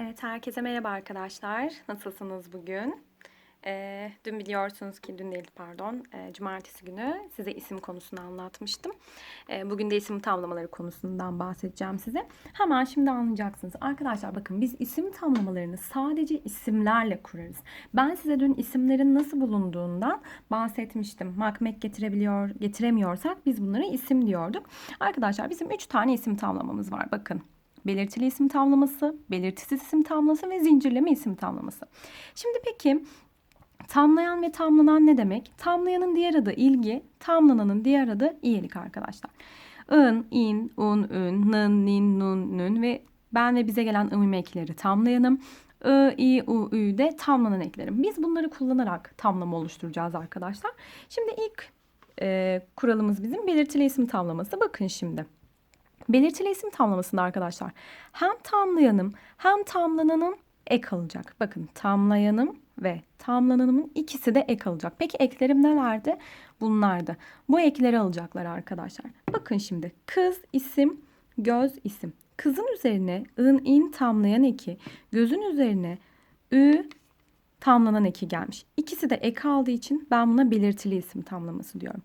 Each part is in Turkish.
Evet, herkese merhaba arkadaşlar. Nasılsınız bugün? Ee, dün biliyorsunuz ki, dün değil pardon, e, cumartesi günü size isim konusunu anlatmıştım. E, bugün de isim tamlamaları konusundan bahsedeceğim size. Hemen şimdi anlayacaksınız. Arkadaşlar bakın biz isim tamlamalarını sadece isimlerle kurarız. Ben size dün isimlerin nasıl bulunduğundan bahsetmiştim. Makmek getirebiliyor, getiremiyorsak biz bunlara isim diyorduk. Arkadaşlar bizim 3 tane isim tamlamamız var. Bakın belirtili isim tamlaması, belirtisiz isim tamlaması ve zincirleme isim tamlaması. Şimdi peki tamlayan ve tamlanan ne demek? Tamlayanın diğer adı ilgi, tamlananın diğer adı iyilik arkadaşlar. ın, in, un, ün, nın, nin, nun, nün ve ben ve bize gelen ım ekleri tamlayanım. I, i, u, ü de tamlanan eklerim. Biz bunları kullanarak tamlama oluşturacağız arkadaşlar. Şimdi ilk e, kuralımız bizim belirtili isim tamlaması. Bakın şimdi. Belirtili isim tamlamasında arkadaşlar hem tamlayanım hem tamlananım ek alacak. Bakın tamlayanım ve tamlananımın ikisi de ek alacak. Peki eklerim nelerdi? Bunlardı. Bu ekleri alacaklar arkadaşlar. Bakın şimdi kız isim, göz isim. Kızın üzerine ın in tamlayan eki, gözün üzerine ü tamlanan eki gelmiş. İkisi de ek aldığı için ben buna belirtili isim tamlaması diyorum.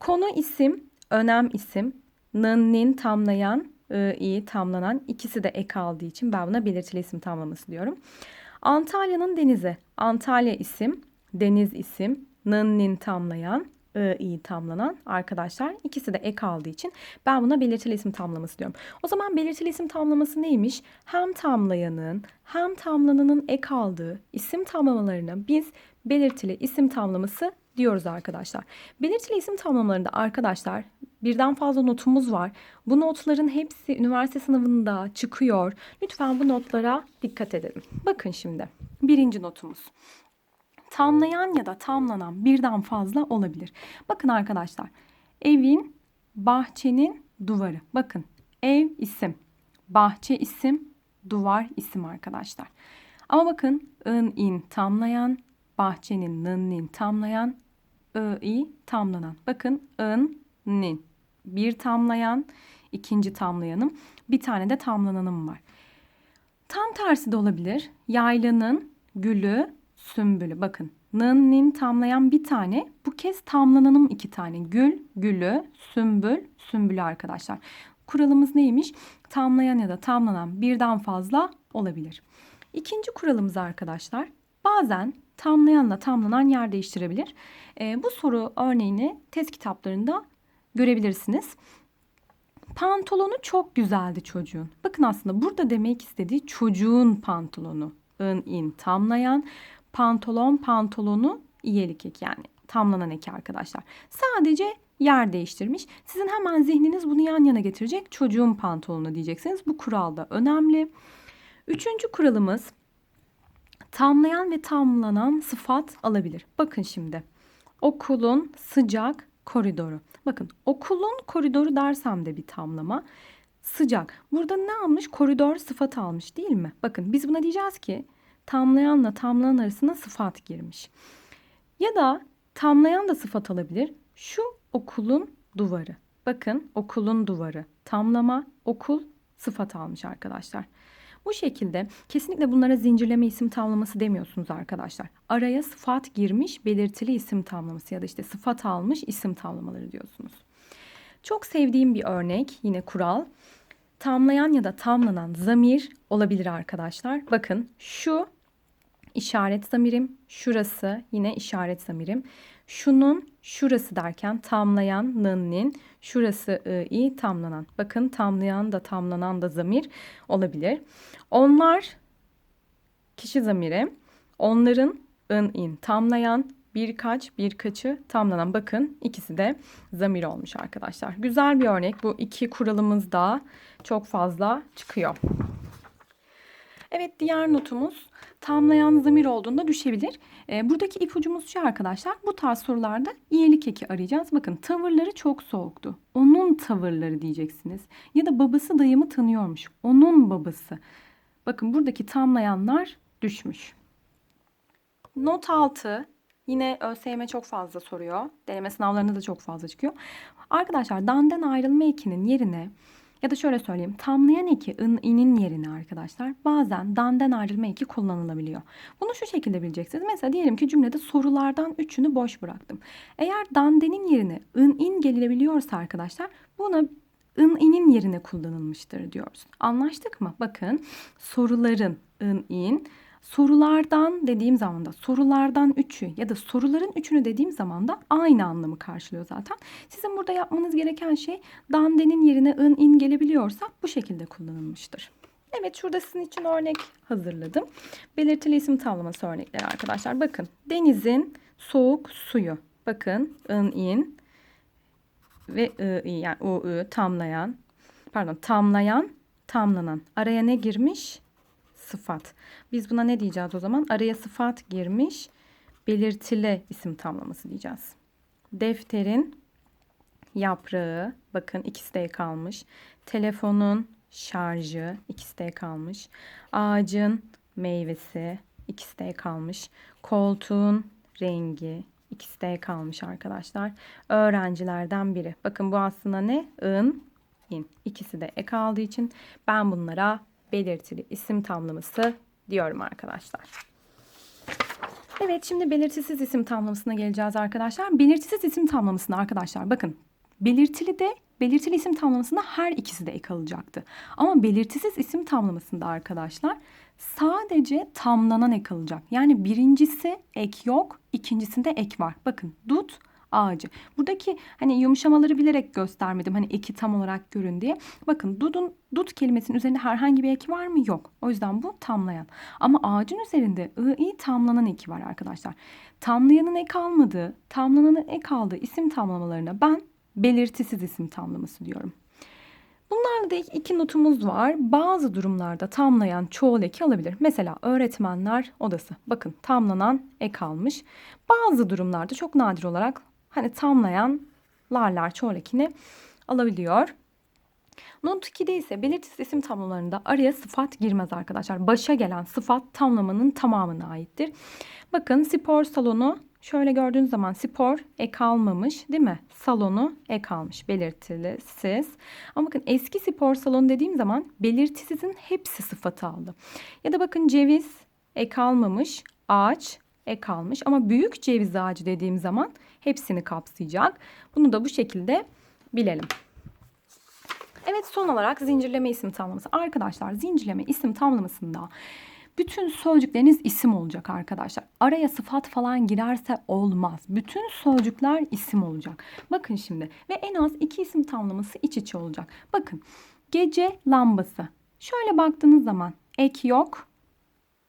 Konu isim, önem isim, nın tamlayan, ı, i tamlanan ikisi de ek aldığı için ben buna belirtili isim tamlaması diyorum. Antalya'nın denizi, Antalya isim, deniz isim, nın tamlayan, ı, i tamlanan arkadaşlar ikisi de ek aldığı için ben buna belirtili isim tamlaması diyorum. O zaman belirtili isim tamlaması neymiş? Hem tamlayanın hem tamlananın ek aldığı isim tamlamalarına biz belirtili isim tamlaması diyoruz arkadaşlar. Belirtili isim tamlamalarında arkadaşlar birden fazla notumuz var. Bu notların hepsi üniversite sınavında çıkıyor. Lütfen bu notlara dikkat edelim. Bakın şimdi birinci notumuz. Tamlayan ya da tamlanan birden fazla olabilir. Bakın arkadaşlar evin, bahçenin duvarı. Bakın ev isim, bahçe isim, duvar isim arkadaşlar. Ama bakın ın in tamlayan, bahçenin nın nin tamlayan, ı i tamlanan. Bakın ın nin bir tamlayan, ikinci tamlayanım, bir tane de tamlananım var. Tam tersi de olabilir. Yaylanın gülü, sümbülü. Bakın nın nin tamlayan bir tane. Bu kez tamlananım iki tane. Gül, gülü, sümbül, sümbülü arkadaşlar. Kuralımız neymiş? Tamlayan ya da tamlanan birden fazla olabilir. İkinci kuralımız arkadaşlar. Bazen tamlayanla tamlanan yer değiştirebilir. E, bu soru örneğini test kitaplarında görebilirsiniz. Pantolonu çok güzeldi çocuğun. Bakın aslında burada demek istediği çocuğun pantolonu. ın in tamlayan pantolon pantolonu iyelik eki yani tamlanan eki arkadaşlar. Sadece yer değiştirmiş. Sizin hemen zihniniz bunu yan yana getirecek. Çocuğun pantolonu diyeceksiniz. Bu kural da önemli. Üçüncü kuralımız tamlayan ve tamlanan sıfat alabilir. Bakın şimdi. Okulun sıcak koridoru. Bakın okulun koridoru dersem de bir tamlama. Sıcak. Burada ne almış? Koridor sıfat almış değil mi? Bakın biz buna diyeceğiz ki tamlayanla tamlanan arasına sıfat girmiş. Ya da tamlayan da sıfat alabilir. Şu okulun duvarı. Bakın okulun duvarı. Tamlama okul sıfat almış arkadaşlar. Bu şekilde kesinlikle bunlara zincirleme isim tamlaması demiyorsunuz arkadaşlar. Araya sıfat girmiş belirtili isim tamlaması ya da işte sıfat almış isim tamlamaları diyorsunuz. Çok sevdiğim bir örnek yine kural. Tamlayan ya da tamlanan zamir olabilir arkadaşlar. Bakın şu işaret zamirim, şurası yine işaret zamirim. Şunun şurası derken tamlayan nın şurası ı, i tamlanan. Bakın tamlayan da tamlanan da zamir olabilir. Onlar kişi zamiri. Onların ın in tamlayan birkaç birkaçı tamlanan. Bakın ikisi de zamir olmuş arkadaşlar. Güzel bir örnek. Bu iki kuralımız da çok fazla çıkıyor. Evet diğer notumuz tamlayan zamir olduğunda düşebilir. E, buradaki ipucumuz şu arkadaşlar. Bu tarz sorularda iyilik eki arayacağız. Bakın tavırları çok soğuktu. Onun tavırları diyeceksiniz. Ya da babası dayımı tanıyormuş. Onun babası. Bakın buradaki tamlayanlar düşmüş. Not 6 yine ÖSYM çok fazla soruyor. Deneme sınavlarında da çok fazla çıkıyor. Arkadaşlar danden ayrılma ekinin yerine Ya da şöyle söyleyeyim. Tamlayan eki ın inin yerine arkadaşlar bazen dandan ayrılma eki kullanılabiliyor. Bunu şu şekilde bileceksiniz. Mesela diyelim ki cümlede sorulardan üçünü boş bıraktım. Eğer dandenin yerine ın in gelebiliyorsa arkadaşlar buna ın inin yerine kullanılmıştır diyoruz. Anlaştık mı? Bakın soruların ın in Sorulardan dediğim zaman da sorulardan üçü ya da soruların üçünü dediğim zaman da aynı anlamı karşılıyor zaten. Sizin burada yapmanız gereken şey dandenin yerine ın in gelebiliyorsa bu şekilde kullanılmıştır. Evet şurada sizin için örnek hazırladım. Belirtili isim tavlaması örnekleri arkadaşlar. Bakın denizin soğuk suyu. Bakın ın in ve ı, yani u, ı, tamlayan pardon tamlayan tamlanan. Araya ne girmiş? Sıfat. Biz buna ne diyeceğiz o zaman? Araya sıfat girmiş belirtili isim tamlaması diyeceğiz. Defterin yaprağı bakın ikisi de kalmış. Telefonun şarjı ikisi de kalmış. Ağacın meyvesi ikisi de kalmış. Koltuğun rengi ikisi de kalmış arkadaşlar. Öğrencilerden biri. Bakın bu aslında ne? In, in. İkisi de ek aldığı için ben bunlara belirtili isim tamlaması diyorum arkadaşlar. Evet şimdi belirtisiz isim tamlamasına geleceğiz arkadaşlar. Belirtisiz isim tamlamasında arkadaşlar bakın belirtili de belirtili isim tamlamasında her ikisi de ek alacaktı. Ama belirtisiz isim tamlamasında arkadaşlar sadece tamlanan ek alacak. Yani birincisi ek yok, ikincisinde ek var. Bakın dut, ağacı. Buradaki hani yumuşamaları bilerek göstermedim. Hani eki tam olarak görün diye. Bakın dudun dut kelimesinin üzerinde herhangi bir eki var mı? Yok. O yüzden bu tamlayan. Ama ağacın üzerinde ı i tamlanan eki var arkadaşlar. Tamlayanın ek almadığı, tamlananın ek aldığı isim tamlamalarına ben belirtisiz isim tamlaması diyorum. Bunlarla da iki notumuz var. Bazı durumlarda tamlayan çoğul eki alabilir. Mesela öğretmenler odası. Bakın tamlanan ek almış. Bazı durumlarda çok nadir olarak hani tamlayan larlar çoğul ekini alabiliyor. Not 2'de ise belirtisiz isim tamlamalarında araya sıfat girmez arkadaşlar. Başa gelen sıfat tamlamanın tamamına aittir. Bakın spor salonu şöyle gördüğünüz zaman spor ek almamış değil mi? Salonu ek almış belirtisiz. Ama bakın eski spor salonu dediğim zaman belirtisizin hepsi sıfatı aldı. Ya da bakın ceviz ek almamış, ağaç ek almış ama büyük ceviz ağacı dediğim zaman hepsini kapsayacak. Bunu da bu şekilde bilelim. Evet son olarak zincirleme isim tamlaması. Arkadaşlar zincirleme isim tamlamasında bütün sözcükleriniz isim olacak arkadaşlar. Araya sıfat falan girerse olmaz. Bütün sözcükler isim olacak. Bakın şimdi ve en az iki isim tamlaması iç içe olacak. Bakın gece lambası. Şöyle baktığınız zaman ek yok,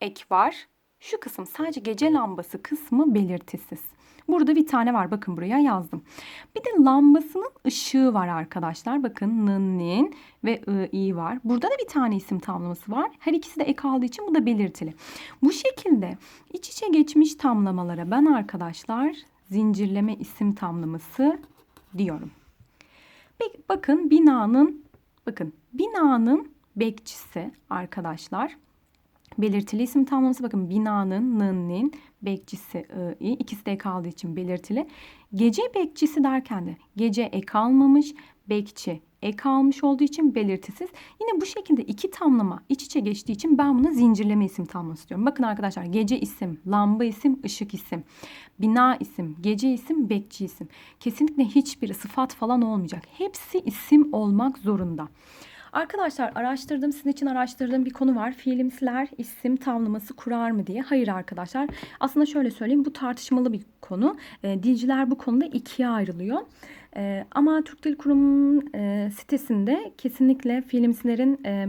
ek var. Şu kısım sadece gece lambası kısmı belirtisiz. Burada bir tane var. Bakın buraya yazdım. Bir de lambasının ışığı var arkadaşlar. Bakın nın, ve i var. Burada da bir tane isim tamlaması var. Her ikisi de ek aldığı için bu da belirtili. Bu şekilde iç içe geçmiş tamlamalara ben arkadaşlar zincirleme isim tamlaması diyorum. Bakın binanın bakın binanın bekçisi arkadaşlar belirtili isim tamlaması bakın binanın nın bekçisi i ikisi de kaldığı için belirtili. Gece bekçisi derken de gece ek almamış, bekçi ek almış olduğu için belirtisiz. Yine bu şekilde iki tamlama iç içe geçtiği için ben buna zincirleme isim tamlaması diyorum. Bakın arkadaşlar gece isim, lamba isim, ışık isim, bina isim, gece isim, bekçi isim. Kesinlikle hiçbiri sıfat falan olmayacak. Hepsi isim olmak zorunda. Arkadaşlar araştırdığım sizin için araştırdığım bir konu var. Fiilimsiler isim tamlaması kurar mı diye. Hayır arkadaşlar. Aslında şöyle söyleyeyim bu tartışmalı bir konu. E, dilciler bu konuda ikiye ayrılıyor. E, ama Türk Dil Kurumu'nun e, sitesinde kesinlikle fiilimsilerin e,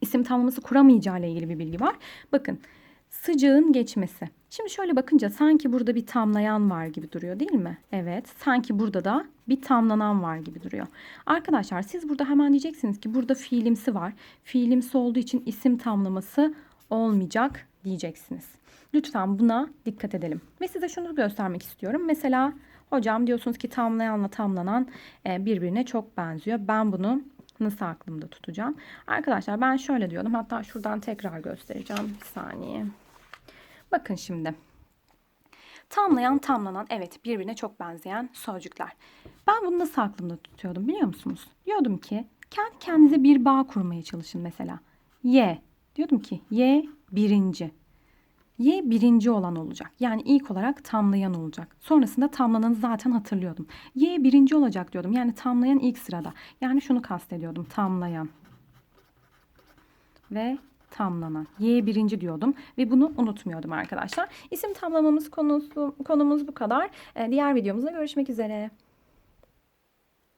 isim tamlaması kuramayacağı ile ilgili bir bilgi var. Bakın sıcağın geçmesi. Şimdi şöyle bakınca sanki burada bir tamlayan var gibi duruyor değil mi? Evet. Sanki burada da bir tamlanan var gibi duruyor. Arkadaşlar siz burada hemen diyeceksiniz ki burada fiilimsi var. Fiilimsi olduğu için isim tamlaması olmayacak diyeceksiniz. Lütfen buna dikkat edelim. Ve size şunu göstermek istiyorum. Mesela hocam diyorsunuz ki tamlayanla tamlanan e, birbirine çok benziyor. Ben bunu nasıl aklımda tutacağım? Arkadaşlar ben şöyle diyordum. Hatta şuradan tekrar göstereceğim. Bir saniye. Bakın şimdi. Tamlayan, tamlanan evet birbirine çok benzeyen sözcükler. Ben bunu nasıl aklımda tutuyordum biliyor musunuz? Diyordum ki Kendi kendinize bir bağ kurmaya çalışın mesela. Y. Diyordum ki Y birinci. Y birinci olan olacak. Yani ilk olarak tamlayan olacak. Sonrasında tamlananı zaten hatırlıyordum. Y birinci olacak diyordum. Yani tamlayan ilk sırada. Yani şunu kastediyordum. Tamlayan ve tamlanan. Y birinci diyordum ve bunu unutmuyordum arkadaşlar. İsim tamlamamız konusu konumuz bu kadar. Ee, Diğer videomuzda görüşmek üzere.